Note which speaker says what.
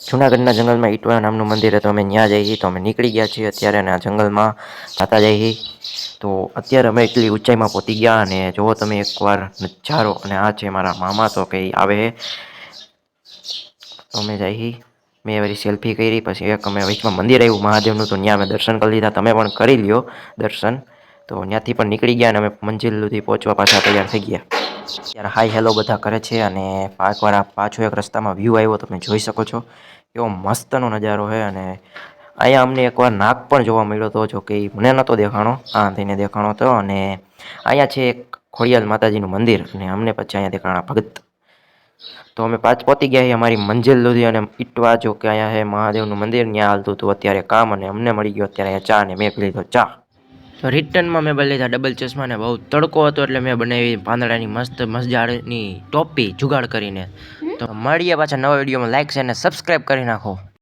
Speaker 1: જુનાગઢના જંગલમાં ઈટવા નામનું મંદિર હતું. અમે ત્યાં જઈએ તો અમે નીકળી ગયા છીએ અત્યારે અને આ જંગલમાં જતા જઈએ તો અત્યારે અમે એટલી ઊંચાઈમાં પહોંચી ગયા અને જુઓ તમે એકવાર નજારો અને આ છે મારા મામા તો કંઈ આવે અમે જઈએ મેં વળી સેલ્ફી કરી, પછી એક અમે વચમાં મંદિર આવ્યું, મહાદેવનું, તો ત્યાં અમે દર્શન કરી લીધા. તમે પણ કરી લ્યો દર્શન. તો ત્યાંથી પણ નીકળી ગયા અને અમે મંજિલ સુધી પહોંચવા પાછા તૈયાર થઈ ગયા. ત્યારે હાય હેલો બધા કરે છે અને પાર્કવાળા પાછો એક રસ્તામાં વ્યૂ આવ્યો, તમે જોઈ શકો છો. એવો મસ્તનો નજારો છે અને અહીંયા અમને એકવાર નાગ પણ જોવા મળ્યો હતો, જો કે મને નહોતો દેખાણો, આ થઈને દેખાણો હતો. અને અહીંયા છે એક ખોડિયાલ માતાજીનું મંદિર અને અમને પછી અહીંયા દેખાણા ભગત તો અમે પાંચ પહોંચી ગયા છીએ અમારી મંજિલ સુધી અને ઈટવા, જો કે અહીંયા છે મહાદેવનું મંદિર, ત્યાં હાલતું હતું અત્યારે કામ અને અમને મળી ગયો અત્યારે ચા અને મેં પી ચા. તો રિટર્નમાં મેં બની લીધા ડબલ ચશ્મા ને બહુ તડકો હતો એટલે મેં બનાવી પાંદડાની મસ્ત મજાની ટોપી જુગાડ કરીને. તો મળીએ પાછા નવા વિડીયોમાં. લાઇક છે અને સબસ્ક્રાઈબ કરી નાખો.